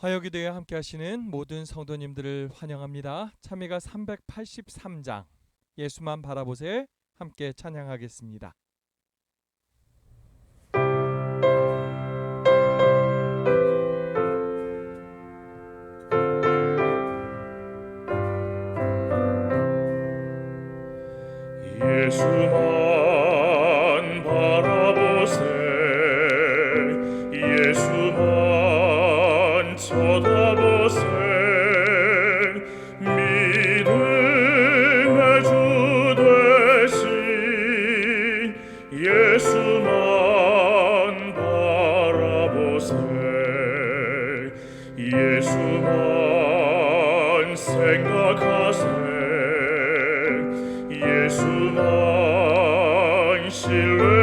화요기도에 함께 하시는 모든 성도님들을 환영합니다. 참여가 383장 예수만 바라보세 함께 찬양하겠습니다. 예수만 신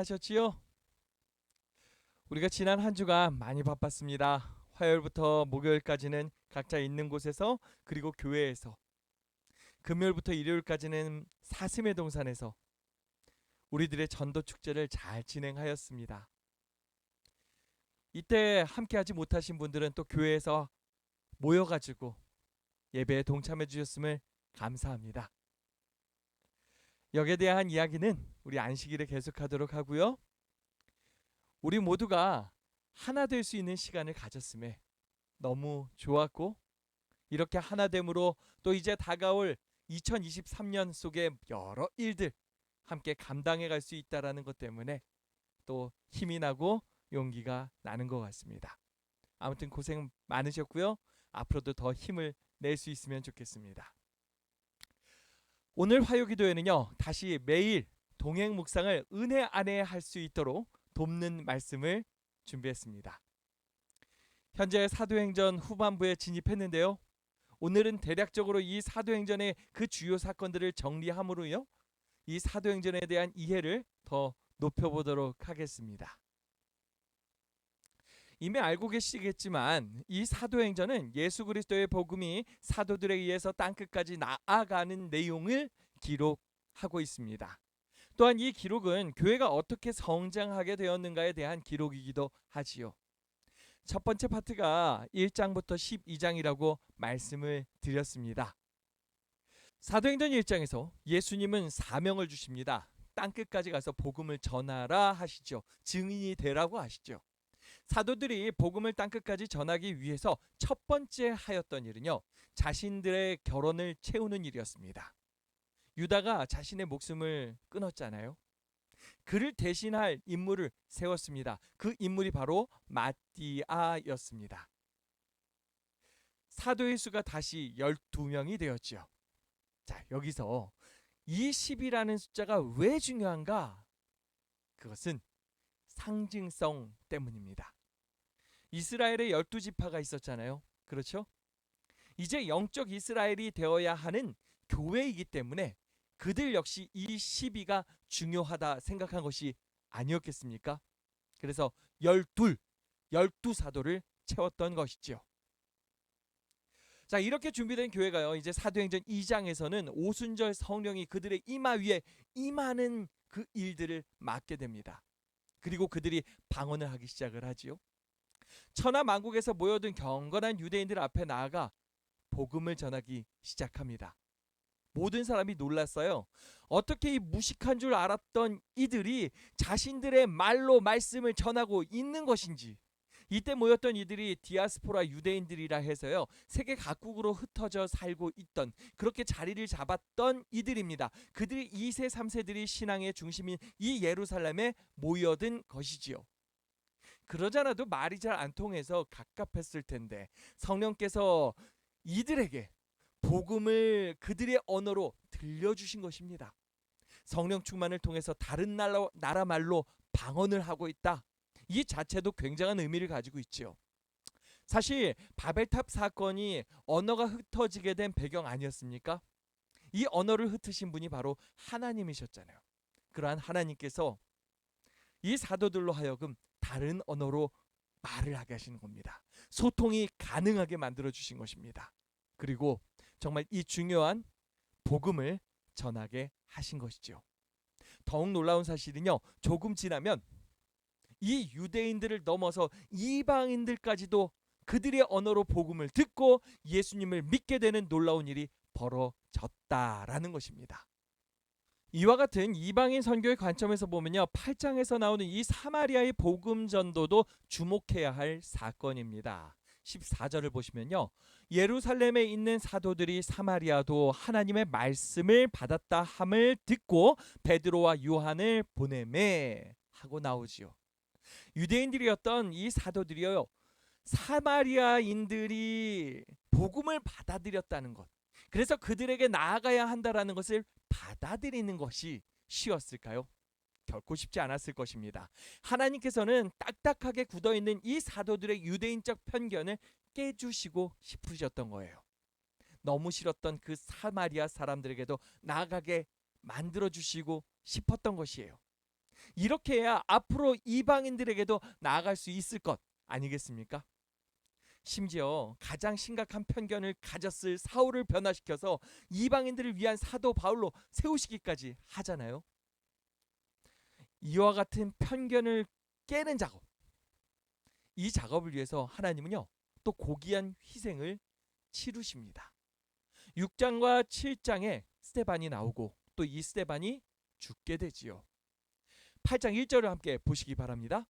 평안하셨지요? 우리가 지난 한 주간 많이 바빴습니다. 화요일부터 목요일까지는 각자 있는 곳에서 그리고 교회에서 금요일부터 일요일까지는 사슴의 동산에서 우리들의 전도 축제를 잘 진행하였습니다. 이때 함께하지 못하신 분들은 또 교회에서 모여가지고 예배에 동참해 주셨음을 감사합니다. 여기에 대한 이야기는 우리 안식일에 계속하도록 하고요. 우리 모두가 하나 될 수 있는 시간을 가졌음에 너무 좋았고 이렇게 하나 됨으로 또 이제 다가올 2023년 속의 여러 일들 함께 감당해 갈 수 있다라는 것 때문에 또 힘이 나고 용기가 나는 것 같습니다. 아무튼 고생 많으셨고요. 앞으로도 더 힘을 낼 수 있으면 좋겠습니다. 오늘 화요 기도에는요 다시 매일 동행 묵상을 은혜 안에 할 수 있도록 돕는 말씀을 준비했습니다. 현재 사도행전 후반부에 진입했는데요. 오늘은 대략적으로 이 사도행전의 그 주요 사건들을 정리함으로요. 이 사도행전에 대한 이해를 더 높여보도록 하겠습니다. 이미 알고 계시겠지만 이 사도행전은 예수 그리스도의 복음이 사도들에 의해서 땅 끝까지 나아가는 내용을 기록하고 있습니다. 또한 이 기록은 교회가 어떻게 성장하게 되었는가에 대한 기록이기도 하지요. 첫 번째 파트가 1장부터 12장이라고 말씀을 드렸습니다. 사도행전 1장에서 예수님은 사명을 주십니다. 땅 끝까지 가서 복음을 전하라 하시죠. 증인이 되라고 하시죠. 사도들이 복음을 땅 끝까지 전하기 위해서 첫 번째 하였던 일은요. 자신들의 결혼을 채우는 일이었습니다. 유다가 자신의 목숨을 끊었잖아요. 그를 대신할 인물을 세웠습니다. 그 인물이 바로 마띠아였습니다. 사도의 수가 다시 12명이 되었지요. 자, 여기서 이 10이라는 숫자가 왜 중요한가? 그것은 상징성 때문입니다. 이스라엘에 12지파가 있었잖아요. 그렇죠? 이제 영적 이스라엘이 되어야 하는 교회이기 때문에 그들 역시 이 12가 중요하다 생각한 것이 아니었겠습니까? 그래서 12, 12사도를 채웠던 것이지요. 자, 이렇게 준비된 교회가요. 이제 사도행전 2장에서는 오순절 성령이 그들의 이마 위에 임하는 그 일들을 맡게 됩니다. 그리고 그들이 방언을 하기 시작을 하지요. 천하 만국에서 모여든 경건한 유대인들 앞에 나아가 복음을 전하기 시작합니다. 모든 사람이 놀랐어요. 어떻게 이 무식한 줄 알았던 이들이 자신들의 말로 말씀을 전하고 있는 것인지. 이때 모였던 이들이 디아스포라 유대인들이라 해서요. 세계 각국으로 흩어져 살고 있던 그렇게 자리를 잡았던 이들입니다. 그들이 2세 3세들이 신앙의 중심인 이 예루살렘에 모여든 것이지요. 그러잖아도 말이 잘 안 통해서 갑갑했을 텐데 성령께서 이들에게 복음을 그들의 언어로 들려주신 것입니다. 성령 충만을 통해서 다른 나라, 나라 말로 방언을 하고 있다. 이 자체도 굉장한 의미를 가지고 있지요. 사실 바벨탑 사건이 언어가 흩어지게 된 배경 아니었습니까? 이 언어를 흩으신 분이 바로 하나님이셨잖아요. 그러한 하나님께서 이 사도들로 하여금 다른 언어로 말을 하게 하시는 겁니다. 소통이 가능하게 만들어 주신 것입니다. 그리고 정말 이 중요한 복음을 전하게 하신 것이죠. 더욱 놀라운 사실은요. 조금 지나면 이 유대인들을 넘어서 이방인들까지도 그들의 언어로 복음을 듣고 예수님을 믿게 되는 놀라운 일이 벌어졌다라는 것입니다. 이와 같은 이방인 선교의 관점에서 보면요. 8장에서 나오는 이 사마리아의 복음 전도도 주목해야 할 사건입니다. 14절을 보시면요. 예루살렘에 있는 사도들이 사마리아도 하나님의 말씀을 받았다 함을 듣고 베드로와 요한을 보내매 하고 나오지요. 유대인들이었던 이 사도들이요. 사마리아인들이 복음을 받아들였다는 것. 그래서 그들에게 나아가야 한다라는 것을 받아들이는 것이 쉬웠을까요? 결코 쉽지 않았을 것입니다. 하나님께서는 딱딱하게 굳어 있는 이 사도들의 유대인적 편견을 깨주시고 싶으셨던 거예요. 너무 싫었던 그 사마리아 사람들에게도 나아가게 만들어 주시고 싶었던 것이에요. 이렇게 해야 앞으로 이방인들에게도 나아갈 수 있을 것 아니겠습니까? 심지어 가장 심각한 편견을 가졌을 사울을 변화시켜서 이방인들을 위한 사도 바울로 세우시기까지 하잖아요. 이와 같은 편견을 깨는 작업. 이 작업을 위해서 하나님은요. 또 고귀한 희생을 치르십니다. 6장과 7장에 스테반이 나오고 또 이 스테반이 죽게 되지요. 8장 1절을 함께 보시기 바랍니다.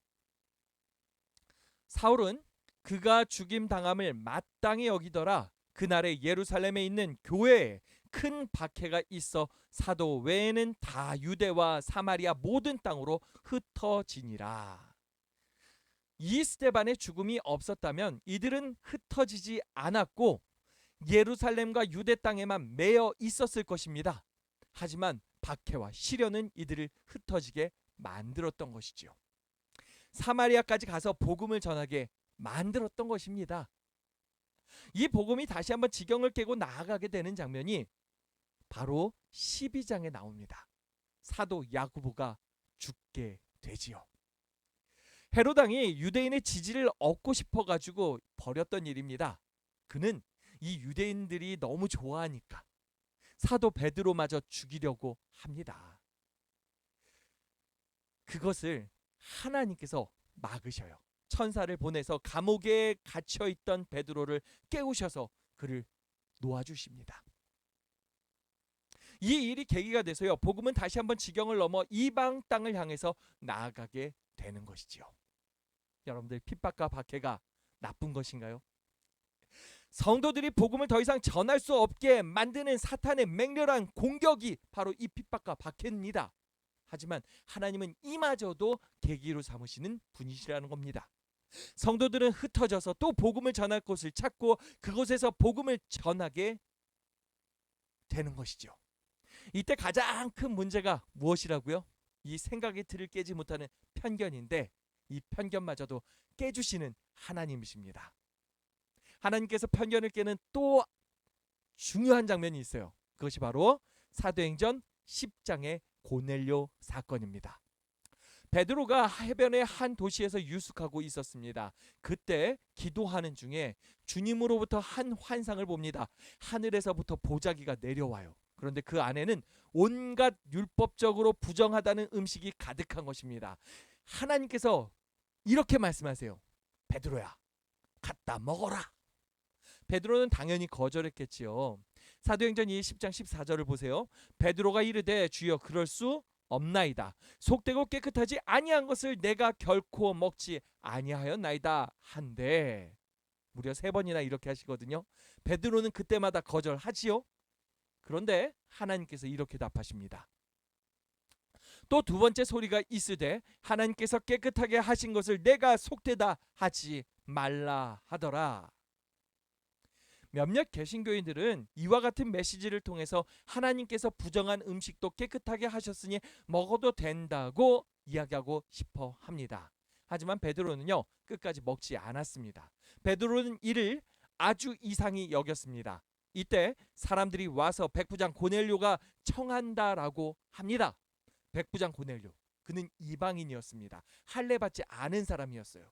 사울은 그가 죽임 당함을 마땅히 여기더라. 그날에 예루살렘에 있는 교회에 큰 박해가 있어 사도 외에는 다 유대와 사마리아 모든 땅으로 흩어지니라. 이 스테반의 죽음이 없었다면 이들은 흩어지지 않았고 예루살렘과 유대 땅에만 매여 있었을 것입니다. 하지만 박해와 시련은 이들을 흩어지게 만들었던 것이지요. 사마리아까지 가서 복음을 전하게 만들었던 것입니다. 이 복음이 다시 한번 지경을 깨고 나아가게 되는 장면이 바로 12장에 나옵니다. 사도 야구보가 죽게 되지요. 헤로당이 유대인의 지지를 얻고 싶어 가지고 벌였던 일입니다. 그는 이 유대인들이 너무 좋아하니까 사도 베드로마저 죽이려고 합니다. 그것을 하나님께서 막으셔요. 천사를 보내서 감옥에 갇혀 있던 베드로를 깨우셔서 그를 놓아 주십니다. 이 일이 계기가 돼서요. 복음은 다시 한번 지경을 넘어 이방 땅을 향해서 나아가게 되는 것이지요. 여러분들 핍박과 박해가 나쁜 것인가요? 성도들이 복음을 더 이상 전할 수 없게 만드는 사탄의 맹렬한 공격이 바로 이 핍박과 박해입니다. 하지만 하나님은 이마저도 계기로 삼으시는 분이시라는 겁니다. 성도들은 흩어져서 또 복음을 전할 곳을 찾고 그곳에서 복음을 전하게 되는 것이죠. 이때 가장 큰 문제가 무엇이라고요? 이 생각의 틀을 깨지 못하는 편견인데 이 편견마저도 깨주시는 하나님이십니다. 하나님께서 편견을 깨는 또 중요한 장면이 있어요. 그것이 바로 사도행전 10장의 고넬료 사건입니다. 베드로가 해변의 한 도시에서 유숙하고 있었습니다. 그때 기도하는 중에 주님으로부터 한 환상을 봅니다. 하늘에서부터 보자기가 내려와요. 그런데 그 안에는 온갖 율법적으로 부정하다는 음식이 가득한 것입니다. 하나님께서 이렇게 말씀하세요. 베드로야, 갖다 먹어라. 베드로는 당연히 거절했겠지요. 사도행전 20장 14절을 보세요. 베드로가 이르되 주여 그럴 수 없나이다. 속되고 깨끗하지 아니한 것을 내가 결코 먹지 아니하였나이다. 한데 무려 세 번이나 이렇게 하시거든요. 베드로는 그때마다 거절하지요. 그런데 하나님께서 이렇게 답하십니다. 또 두 번째 소리가 있으되 하나님께서 깨끗하게 하신 것을 내가 속되다 하지 말라 하더라. 몇몇 개신교인들은 이와 같은 메시지를 통해서 하나님께서 부정한 음식도 깨끗하게 하셨으니 먹어도 된다고 이야기하고 싶어 합니다. 하지만 베드로는요 끝까지 먹지 않았습니다. 베드로는 이를 아주 이상히 여겼습니다. 이때 사람들이 와서 백부장 고넬료가 청한다라고 합니다. 백부장 고넬료 그는 이방인이었습니다. 할례 받지 않은 사람이었어요.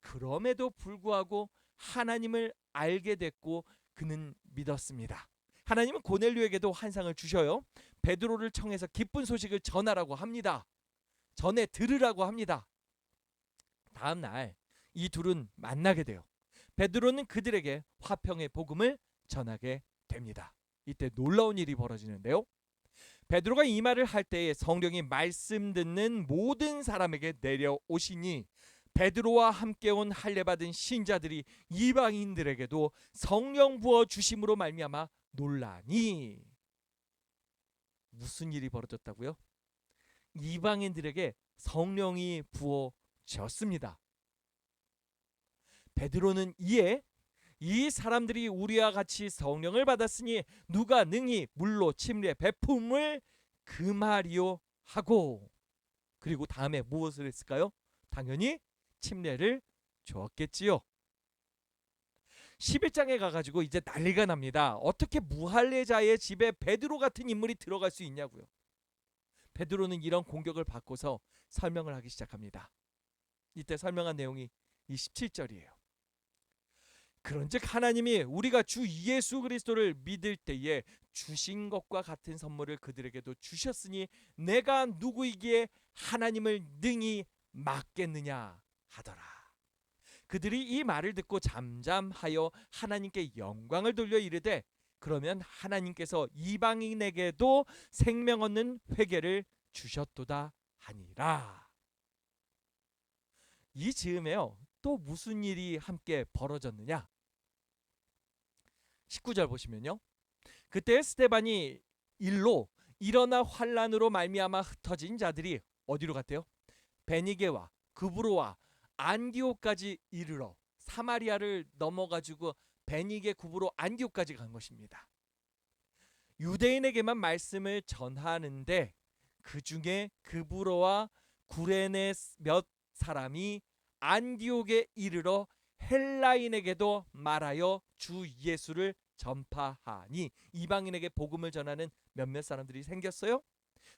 그럼에도 불구하고 하나님을 알게 됐고 그는 믿었습니다. 하나님은 고넬료에게도 환상을 주셔요. 베드로를 청해서 기쁜 소식을 전하라고 합니다. 전해 들으라고 합니다. 다음 날 이 둘은 만나게 돼요. 베드로는 그들에게 화평의 복음을 전하게 됩니다. 이때 놀라운 일이 벌어지는데요. 베드로가 이 말을 할 때에 성령이 말씀 듣는 모든 사람에게 내려오시니 베드로와 함께 온 할례 받은 신자들이 이방인들에게도 성령 부어 주심으로 말미암아 놀라니 무슨 일이 벌어졌다고요? 이방인들에게 성령이 부어졌습니다. 베드로는 이에 이 사람들이 우리와 같이 성령을 받았으니 누가 능히 물로 침례 베품을 금하리요 하고 그리고 다음에 무엇을 했을까요? 당연히 침례를 주었겠지요. 11장에 가가지고 이제 난리가 납니다. 어떻게 무할례자의 집에 베드로 같은 인물이 들어갈 수 있냐고요. 베드로는 이런 공격을 받고서 설명을 하기 시작합니다. 이때 설명한 내용이 이 17절이에요. 그런즉 하나님이 우리가 주 예수 그리스도를 믿을 때에 주신 것과 같은 선물을 그들에게도 주셨으니 내가 누구이기에 하나님을 능히 막겠느냐 하더라. 그들이 이 말을 듣고 잠잠하여 하나님께 영광을 돌려 이르되 그러면 하나님께서 이방인에게도 생명 얻는 회개를 주셨도다 하니라. 이 즈음에요. 또 무슨 일이 함께 벌어졌느냐? 19절 보시면요. 그때 스테반이 일로 일어나 환란으로 말미암아 흩어진 자들이 어디로 갔대요? 베니게와 구브로와 안디오까지 이르러 사마리아를 넘어가지고 베니게 구브로 안디오까지 간 것입니다. 유대인에게만 말씀을 전하는데 그 중에 그브로와 구레네 몇 사람이 안디옥에 이르러 헬라인에게도 말하여 주 예수를 전파하니 이방인에게 복음을 전하는 몇몇 사람들이 생겼어요.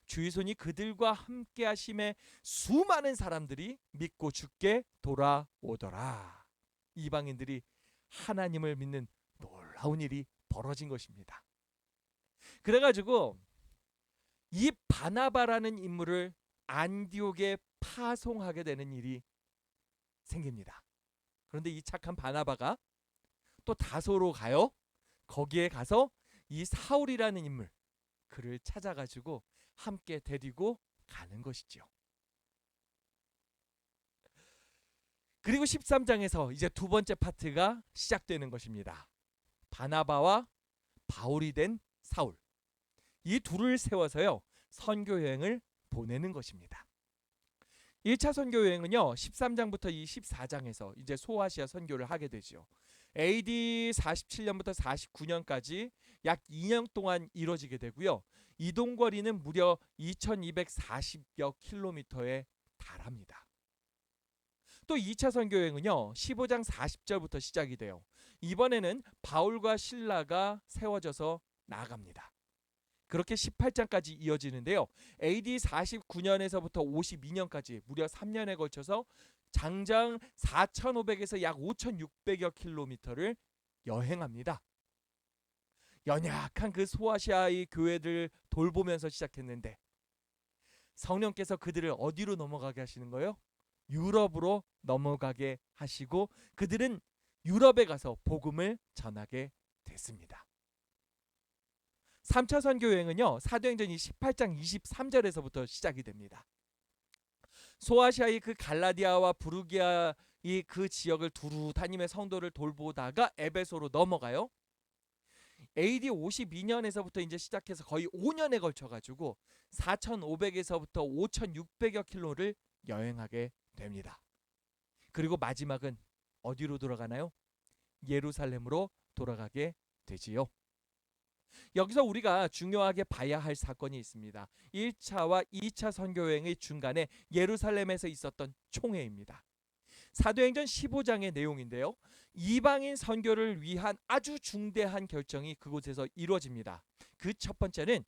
주의 손이 그들과 함께 하심에 수많은 사람들이 믿고 죽게 돌아오더라. 이방인들이 하나님을 믿는 놀라운 일이 벌어진 것입니다. 그래 가지고 이 바나바라는 인물을 안디옥에 파송하게 되는 일이 생깁니다. 그런데 이 착한 바나바가 또 다소로 가요. 거기에 가서 이 사울이라는 인물 그를 찾아가지고 함께 데리고 가는 것이지요. 그리고 13장에서 이제 두 번째 파트가 시작되는 것입니다. 바나바와 바울이 된 사울 이 둘을 세워서요 선교 여행을 보내는 것입니다. 1차 선교 여행은요 13장부터 이 14장에서 이제 소아시아 선교를 하게 되죠. AD 47년부터 49년까지 약 2년 동안 이루어지게 되고요. 이동 거리는 무려 2240여 킬로미터에 달합니다. 또 2차 선교 여행은요. 15장 40절부터 시작이 돼요. 이번에는 바울과 신라가 세워져서 나아갑니다. 그렇게 18장까지 이어지는데요. AD 49년에서부터 52년까지 무려 3년에 걸쳐서 장장 4,500에서 약 5,600여 킬로미터를 여행합니다. 연약한 그 소아시아의 교회들 돌보면서 시작했는데 성령께서 그들을 어디로 넘어가게 하시는 거예요? 유럽으로 넘어가게 하시고 그들은 유럽에 가서 복음을 전하게 됐습니다. 3차 선교 여행은요. 사도행전이 18장 23절에서부터 시작이 됩니다. 소아시아의 그 갈라디아와 부르기아 이그 지역을 두루 다니며 성도를 돌보다가 에베소로 넘어가요. AD 52년에서부터 이제 시작해서 거의 5년에 걸쳐 가지고 4,500에서부터 5,600여 킬로를 여행하게 됩니다. 그리고 마지막은 어디로 돌아가나요? 예루살렘으로 돌아가게 되지요. 여기서 우리가 중요하게 봐야 할 사건이 있습니다. 1차와 2차 선교 여행의 중간에 예루살렘에서 있었던 총회입니다. 사도행전 15장의 내용인데요. 이방인 선교를 위한 아주 중대한 결정이 그곳에서 이루어집니다. 그 첫 번째는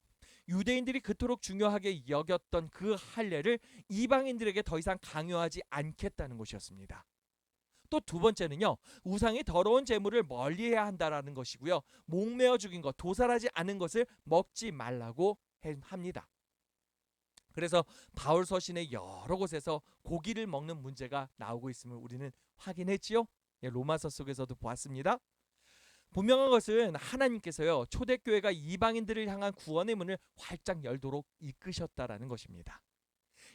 유대인들이 그토록 중요하게 여겼던 그 할례를 이방인들에게 더 이상 강요하지 않겠다는 것이었습니다. 또 두 번째는요. 우상의 더러운 재물을 멀리해야 한다라는 것이고요. 목매어 죽인 것, 도살하지 않은 것을 먹지 말라고 해- 합니다. 그래서 바울 서신의 여러 곳에서 고기를 먹는 문제가 나오고 있음을 우리는 확인했지요. 예, 로마서 속에서도 보았습니다. 분명한 것은 하나님께서요 초대교회가 이방인들을 향한 구원의 문을 활짝 열도록 이끄셨다라는 것입니다.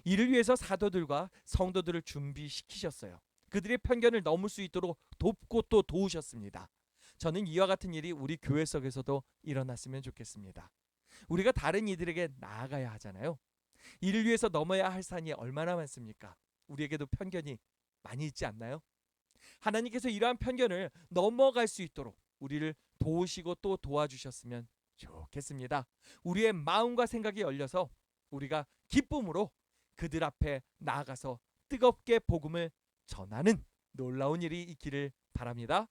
이를 위해서 사도들과 성도들을 준비시키셨어요. 그들의 편견을 넘을 수 있도록 돕고 또 도우셨습니다. 저는 이와 같은 일이 우리 교회 속에서도 일어났으면 좋겠습니다. 우리가 다른 이들에게 나아가야 하잖아요. 이를 위해서 넘어야 할 산이 얼마나 많습니까? 우리에게도 편견이 많이 있지 않나요? 하나님께서 이러한 편견을 넘어갈 수 있도록 우리를 도우시고 또 도와주셨으면 좋겠습니다. 우리의 마음과 생각이 열려서 우리가 기쁨으로 그들 앞에 나아가서 뜨겁게 복음을 전하는 놀라운 일이 있기를 바랍니다.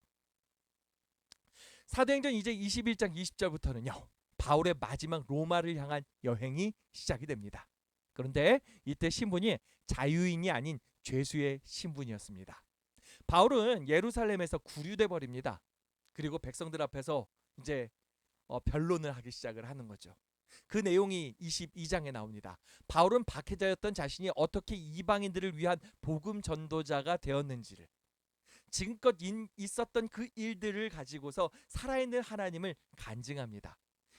사도행전 이제 21장 20절부터는요. 바울의 마지막 로마를 향한 여행이 시작이 됩니다. 그런데 이때 신분이 자유인이 아닌 죄수의 신분이었습니다. 바울은 예루살렘에서 구류돼 버립니다. 그리고 백성들 앞에서 이제 어, 변론을 하기 시작을 하는 거죠. 그 내용이 22장에 나옵니다. 바울은 박해자였던 자신이 어떻게 이방인들을 위한 복음 전도자가 되었는지를 지금껏 인- 있었던 그 일들을 가지고서 살아있는 하나님을 간증합니다.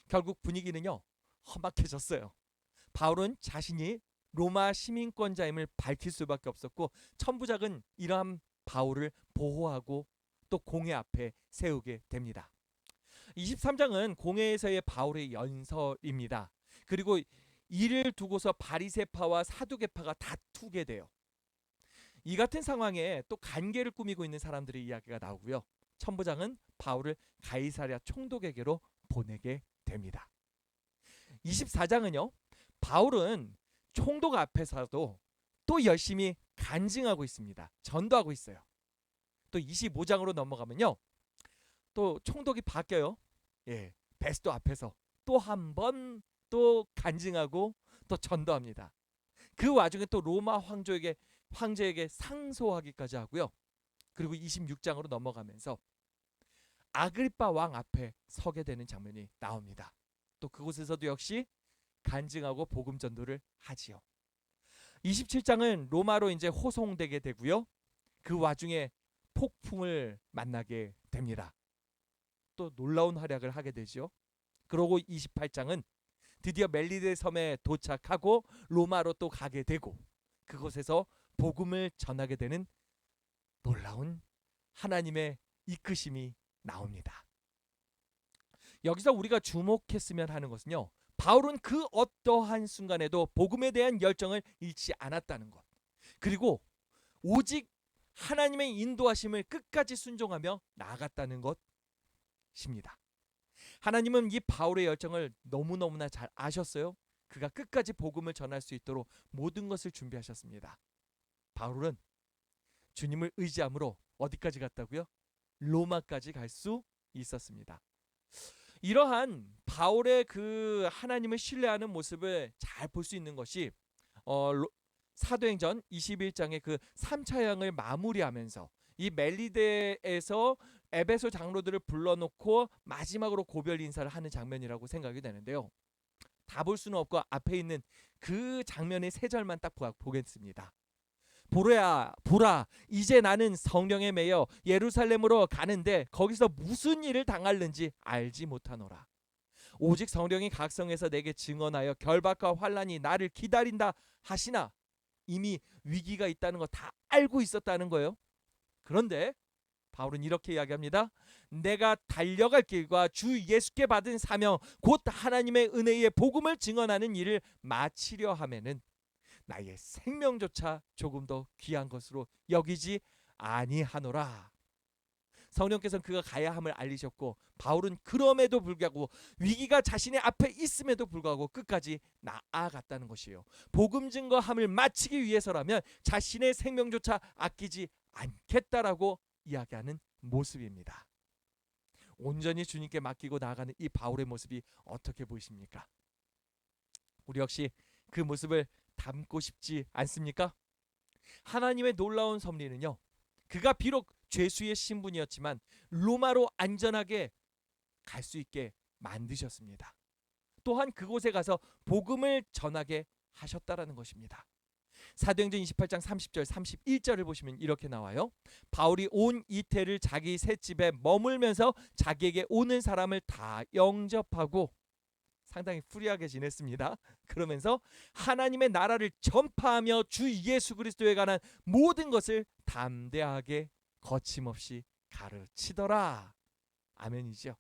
결국 분위기는요 험악해졌어요. 바울은 자신이 로마 시민권자임을 밝힐 수밖에 없었고 천부작은 이러한 바울을 보호하고 또 공회 앞에 세우게 됩니다. 23장은 공회에서의 바울의 연설입니다. 그리고 이를 두고서 바리세파와 사두개파가 다투게 돼요. 이 같은 상황에 또 관계를 꾸미고 있는 사람들의 이야기가 나오고요. 천부장은 바울을 가이사랴 총독에게로 보내게 됩니다. 24장은요. 바울은 총독 앞에서도 또 열심히 간증하고 있습니다. 전도하고 있어요. 또 25장으로 넘어가면요. 또 총독이 바뀌어요. 예. 베스도 앞에서 또 한 번 또 간증하고 또 전도합니다. 그 와중에 또 로마 황조에게 황제에게 상소하기까지 하고요. 그리고 26장으로 넘어가면서 아그리파 왕 앞에 서게 되는 장면이 나옵니다. 또 그곳에서도 역시 간증하고 복음 전도를 하지요. 27장은 로마로 이제 호송되게 되고요. 그 와중에 폭풍을 만나게 됩니다. 또 놀라운 활약을 하게 되죠. 그러고 28장은 드디어 멜리데 섬에 도착하고 로마로 또 가게 되고 그곳에서 복음을 전하게 되는 놀라운 하나님의 이끄심이 나옵니다. 여기서 우리가 주목했으면 하는 것은요. 바울은 그 어떠한 순간에도 복음에 대한 열정을 잃지 않았다는 것. 그리고 오직 하나님의 인도하심을 끝까지 순종하며 나아갔다는 것입니다. 하나님은 이 바울의 열정을 너무너무나 잘 아셨어요. 그가 끝까지 복음을 전할 수 있도록 모든 것을 준비하셨습니다. 바울은 주님을 의지함으로 어디까지 갔다고요? 로마까지 갈 수 있었습니다. 이러한 바울의 그 하나님을 신뢰하는 모습을 잘 볼 수 있는 것이 어, 로- 사도행전 21장의 그 3차 여행을 마무리하면서 이 멜리데에서 에베소 장로들을 불러놓고 마지막으로 고별 인사를 하는 장면이라고 생각이 되는데요. 다 볼 수는 없고 앞에 있는 그 장면의 세 절만 딱 보- 보겠습니다. 보라 보라 이제 나는 성령에 매여 예루살렘으로 가는데 거기서 무슨 일을 당할는지 알지 못하노라. 오직 성령이 각성해서 내게 증언하여 결박과 환란이 나를 기다린다 하시나 이미 위기가 있다는 거 다 알고 있었다는 거예요. 그런데 바울은 이렇게 이야기합니다. 내가 달려갈 길과 주 예수께 받은 사명 곧 하나님의 은혜의 복음을 증언하는 일을 마치려 하면은 나의 생명조차 조금 더 귀한 것으로 여기지 아니하노라. 성령께서는 그가 가야 함을 알리셨고 바울은 그럼에도 불구하고 위기가 자신의 앞에 있음에도 불구하고 끝까지 나아갔다는 것이에요. 복음 증거함을 마치기 위해서라면 자신의 생명조차 아끼지 않겠다라고 이야기하는 모습입니다. 온전히 주님께 맡기고 나아가는 이 바울의 모습이 어떻게 보이십니까? 우리 역시 그 모습을 담고 싶지 않습니까? 하나님의 놀라운 섭리는요. 그가 비록 죄수의 신분이었지만 로마로 안전하게 갈 수 있게 만드셨습니다. 또한 그곳에 가서 복음을 전하게 하셨다라는 것입니다. 사도행전 28장 30절 31절을 보시면 이렇게 나와요. 바울이 온 이태를 자기 새 집에 머물면서 자기에게 오는 사람을 다 영접하고 상당히 프리하게 지냈습니다. 그러면서 하나님의 나라를 전파하며 주 예수 그리스도에 관한 모든 것을 담대하게 거침없이 가르치더라. 아멘이죠.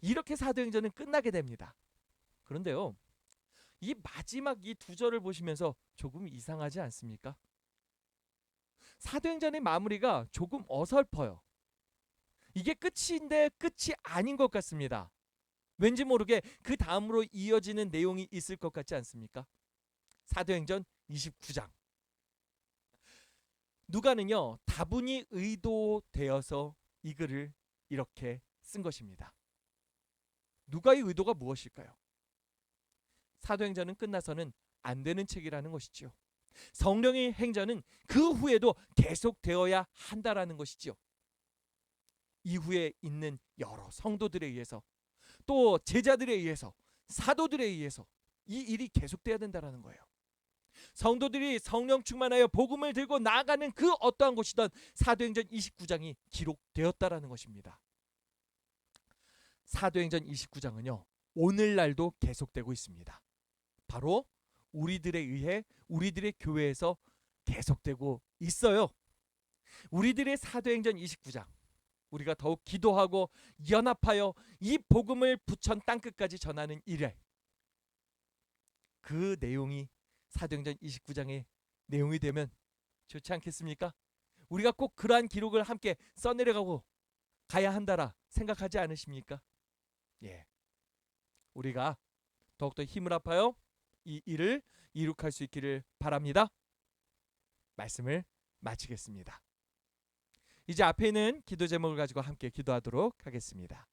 이렇게 사도행전은 끝나게 됩니다. 그런데요. 이 마지막 이 두 절을 보시면서 조금 이상하지 않습니까? 사도행전의 마무리가 조금 어설퍼요. 이게 끝인데 끝이 아닌 것 같습니다. 왠지 모르게 그 다음으로 이어지는 내용이 있을 것 같지 않습니까? 사도행전 29장. 누가는요 다분히 의도되어서 이 글을 이렇게 쓴 것입니다. 누가의 의도가 무엇일까요? 사도행전은 끝나서는 안 되는 책이라는 것이지요. 성령의 행전은 그 후에도 계속되어야 한다라는 것이지요. 이후에 있는 여러 성도들에 의해서 또 제자들에 의해서 사도들에 의해서 이 일이 계속돼야 된다라는 거예요. 성도들이 성령 충만하여 복음을 들고 나아가는 그 어떠한 것이든 사도행전 29장이 기록되었다라는 것입니다. 사도행전 29장은요. 오늘날도 계속되고 있습니다. 바로 우리들에 의해 우리들의 교회에서 계속되고 있어요. 우리들의 사도행전 29장 우리가 더욱 기도하고 연합하여 이 복음을 부천 땅끝까지 전하는 일에 그 내용이 사도행전 29장의 내용이 되면 좋지 않겠습니까? 우리가 꼭 그러한 기록을 함께 써내려가고 가야 한다라 생각하지 않으십니까? 예. 우리가 더욱더 힘을 합하여 이 일을 이룩할 수 있기를 바랍니다. 말씀을 마치겠습니다. 이제 앞에 있는 기도 제목을 가지고 함께 기도하도록 하겠습니다.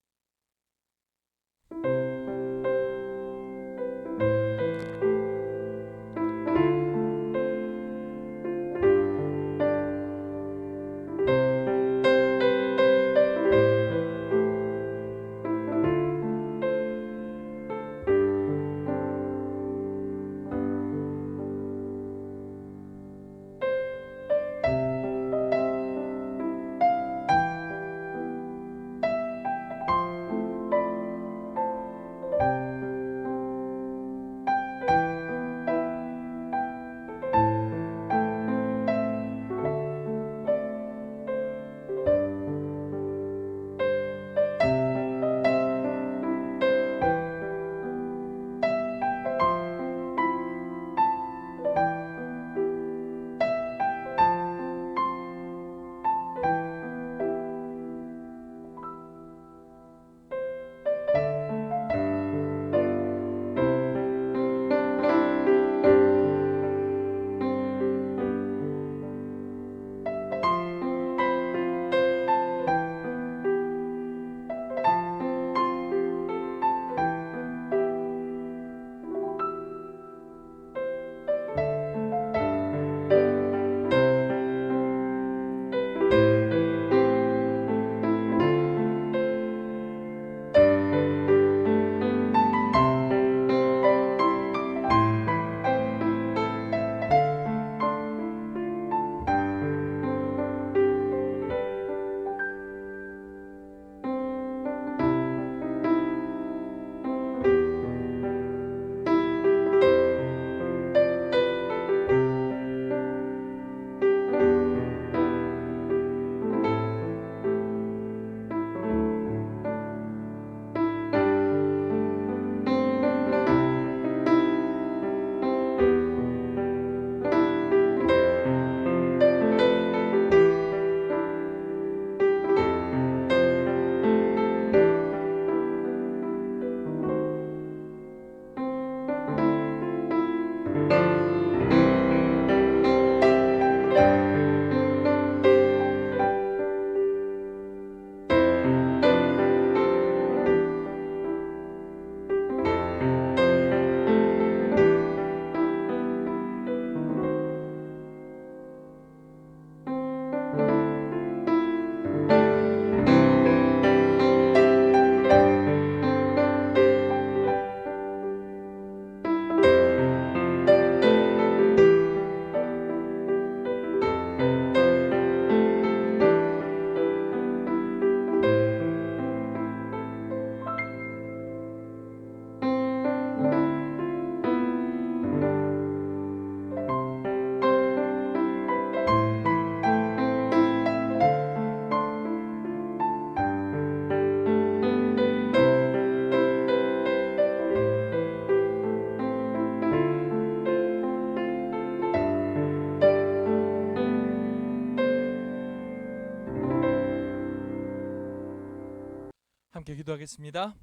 기도하겠습니다.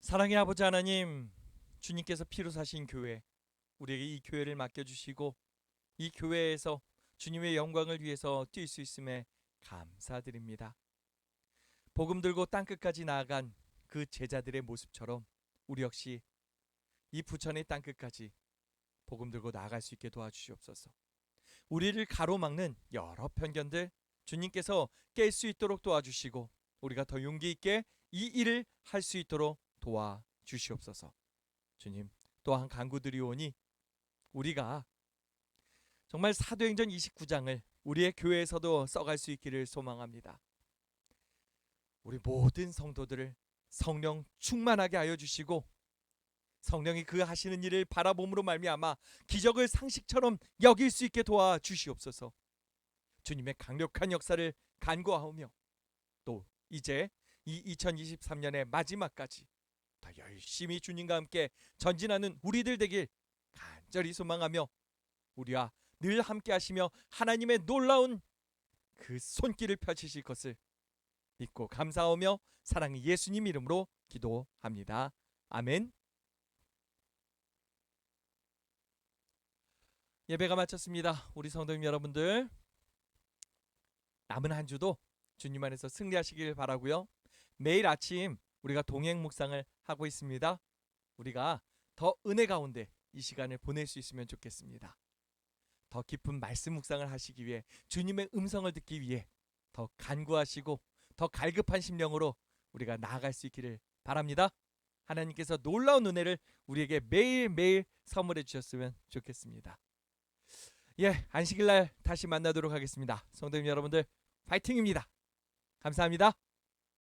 사랑의 아버지 하나님, 주님께서 피로 사신 교회, 우리에게 이 교회를 맡겨 주시고 이 교회에서 주님의 영광을 위해서 뛸 수 있음에 감사드립니다. 복음 들고 땅 끝까지 나아간 그 제자들의 모습처럼 우리 역시 이 부천의 땅 끝까지 복음 들고 나아갈 수 있게 도와주시옵소서. 우리를 가로막는 여러 편견들 주님께서 깰 수 있도록 도와주시고 우리가 더 용기 있게 이 일을 할 수 있도록 도와 주시옵소서. 주님 또한 간구드리오니 우리가 정말 사도행전 29장을 우리의 교회에서도 써갈 수 있기를 소망합니다. 우리 모든 성도들을 성령 충만하게 하여 주시고 성령이 그 하시는 일을 바라봄으로 말미암아 기적을 상식처럼 여길 수 있게 도와 주시옵소서. 주님의 강력한 역사를 간구하오며 또 이제 이 2023년의 마지막까지 더 열심히 주님과 함께 전진하는 우리들 되길 간절히 소망하며 우리와 늘 함께 하시며 하나님의 놀라운 그 손길을 펼치실 것을 믿고 감사하며 사랑의 예수님 이름으로 기도합니다. 아멘. 예배가 마쳤습니다. 우리 성도님 여러분들 남은 한 주도 주님 안에서 승리하시길 바라고요. 매일 아침 우리가 동행 묵상을 하고 있습니다. 우리가 더 은혜 가운데 이 시간을 보낼 수 있으면 좋겠습니다. 더 깊은 말씀 묵상을 하시기 위해 주님의 음성을 듣기 위해 더 간구하시고 더 갈급한 심령으로 우리가 나아갈 수 있기를 바랍니다. 하나님께서 놀라운 은혜를 우리에게 매일매일 선물해 주셨으면 좋겠습니다. 예, 안식일 날 다시 만나도록 하겠습니다. 성도님 여러분들 파이팅입니다. 감사합니다.